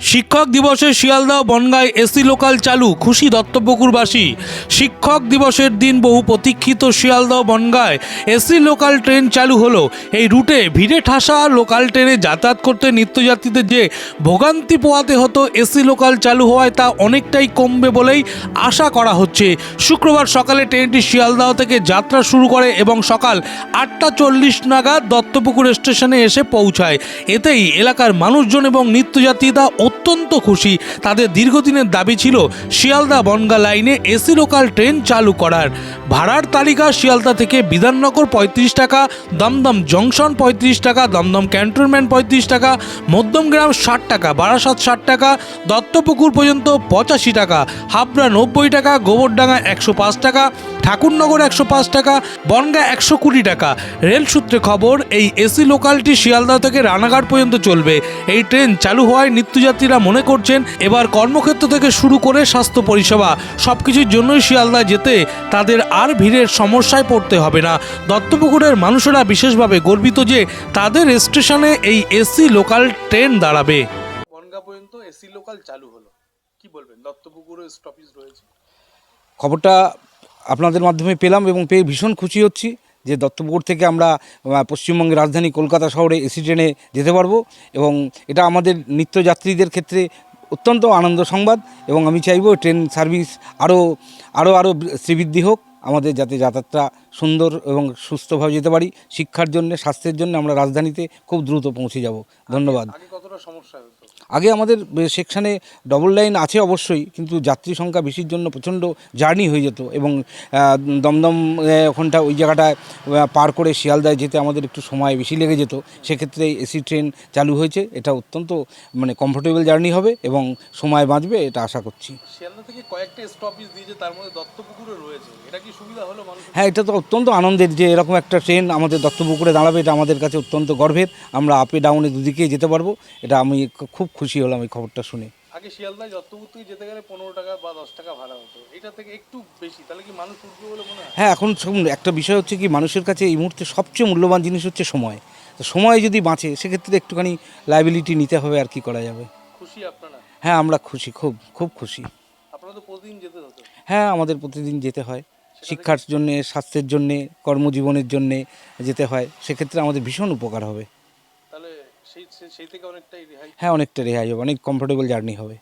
শিক্ষক দিবসে শিয়ালদহ বনগাঁয় এসি লোকাল চালু, খুশি দত্তপুকুরবাসী। শিক্ষক দিবসের দিন বহু প্রতীক্ষিত শিয়ালদহ বনগাঁয় এসি লোকাল ট্রেন চালু হলো। এই রুটে ভিড়ে ঠাসা লোকাল ট্রেনে যাতায়াত করতে নিত্যযাত্রীদের যে ভোগান্তি পোয়াতে হতো এসি লোকাল চালু হওয়ায় তা অনেকটাই কমবে বলেই আশা করা হচ্ছে। শুক্রবার সকালে ট্রেনটি শিয়ালদাহ থেকে যাত্রা শুরু করে এবং সকাল আটটা চল্লিশ নাগাদ দত্তপুকুর স্টেশনে এসে পৌঁছায়। এতেই এলাকার মানুষজন এবং নিত্যযাত্রীরা অত্যন্ত খুশি। তাদের দীর্ঘদিনের দাবি ছিল শিয়ালদা বনগা লাইনে এসি লোকাল ট্রেন চালু করার। ভাড়ার তালিকা শিয়ালদা থেকে বিধাননগর পঁয়ত্রিশ টাকা, দমদম জংশন পঁয়ত্রিশ টাকা, দমদম ক্যান্টনমেন্ট পঁয়ত্রিশ টাকা, মধ্যমগ্রাম ষাট টাকা, বারাসাত ষাট টাকা, দত্তপুকুর পর্যন্ত পঁচাশি টাকা, হাবড়া নব্বই টাকা, গোবরডাঙ্গা একশো পাঁচ টাকা ঠাকুরনগর একশো পাঁচ টাকা বনগা একশো কুড়ি টাকা। রেল সূত্রে খবর এই এসি লোকালটি শিয়ালদা থেকে রানাঘাট পর্যন্ত চলবে। এই ট্রেন চালু হওয়ায় নিত্যযাত্রীরা মনে করছেন এবার কর্মক্ষেত্র থেকে শুরু করে স্বাস্থ্য পরিষেবা। সব কিছুর জন্যই শিয়ালদা যেতে তাদের আর ভিড়ের সমস্যায় পড়তে হবে না। দত্তপুকুরের মানুষেরা বিশেষভাবে গর্বিত যে তাদের স্টেশনে এই এসি লোকাল ট্রেন দাঁড়াবে। বনগা পর্যন্ত এসি লোকাল চালু হলো। কি বলবেন? দত্তপুকুরও স্টপেজ রয়েছে। খবরটা আপনাদের মাধ্যমে পেলাম এবং পেয়ে ভীষণ খুশি হচ্ছি যে দত্তপুকুর থেকে আমরা পশ্চিমবঙ্গের রাজধানী কলকাতা শহরে এসি ট্রেনে যেতে পারব এবং এটা আমাদের নিত্যযাত্রীদের ক্ষেত্রে অত্যন্ত আনন্দ সংবাদ এবং আমি চাইব ট্রেন সার্ভিস আরও আরও আরও শ্রীবৃদ্ধি হোক, আমাদের যাতে যাতায়াতটা সুন্দর এবং সুস্থভাবে যেতে পারি, শিক্ষার জন্য, স্বাস্থ্যের জন্য আমরা রাজধানীতে খুব দ্রুত পৌঁছে যাব। ধন্যবাদ। আগে সমস্যা হতো? আগে আমাদের সেকশানে ডবল লাইন আছে অবশ্যই কিন্তু যাত্রী সংখ্যা বেশির জন্য প্রচণ্ড জার্নি হয়ে যেত এবং দমদম ওখানটা ওই জায়গাটায় পার করে শিয়ালদায় যেতে আমাদের একটু সময় বেশি লেগে যেত। সেক্ষেত্রে এসি ট্রেন চালু হয়েছে এটা অত্যন্ত মানে কমফোর্টেবল জার্নি হবে এবং সময় বাঁচবে এটা আশা করছি। শিয়ালদা থেকে কয়েকটা স্টপেজ দিয়েছে তার মধ্যে দত্তপুকুরও রয়েছে এটা কি সুবিধা হলো হ্যাঁ এটা তো অত্যন্ত আনন্দের যে এরকম একটা ট্রেন আমাদের দত্তপুকুরে দাঁড়াবে এটা আমাদের কাছে অত্যন্ত গর্বের। আমরা আপে ডাউনে দুদিকে যেতে পারব এটা আমি খুব খুশি হলাম এই খবরটা শুনে। আগে শিয়ালদায় যেতে গেলে পনেরো টাকা বা দশ টাকা ভাড়া হতো। এটা থেকে একটু বেশি তাহলে কি মানুষ উঠবে বলে মনে হয়? হ্যাঁ এখন শুনুন একটা বিষয় হচ্ছে কি মানুষের কাছে এই মুহূর্তে সবচেয়ে মূল্যবান জিনিস হচ্ছে সময়। তো সময় যদি বাঁচে সেক্ষেত্রে একটুখানি লাইবিলিটি নিতে হবে আর কি করা যাবে। খুশি আপনারা? হ্যাঁ আমরা খুশি খুব খুব খুশি। আপনারা তো প্রতিদিন যেতে হতো। হ্যাঁ আমাদের প্রতিদিন যেতে হয়। শিক্ষার জন্যে স্বাস্থ্যের জন্যে কর্মজীবনের জন্যে যেতে হয়। সেক্ষেত্রে আমাদের ভীষণ উপকার হবে। সেই থেকে অনেকটাই রেহাই হ্যাঁ অনেকটা রেহাই হবে অনেক কমফোর্টেবল জার্নি হবে।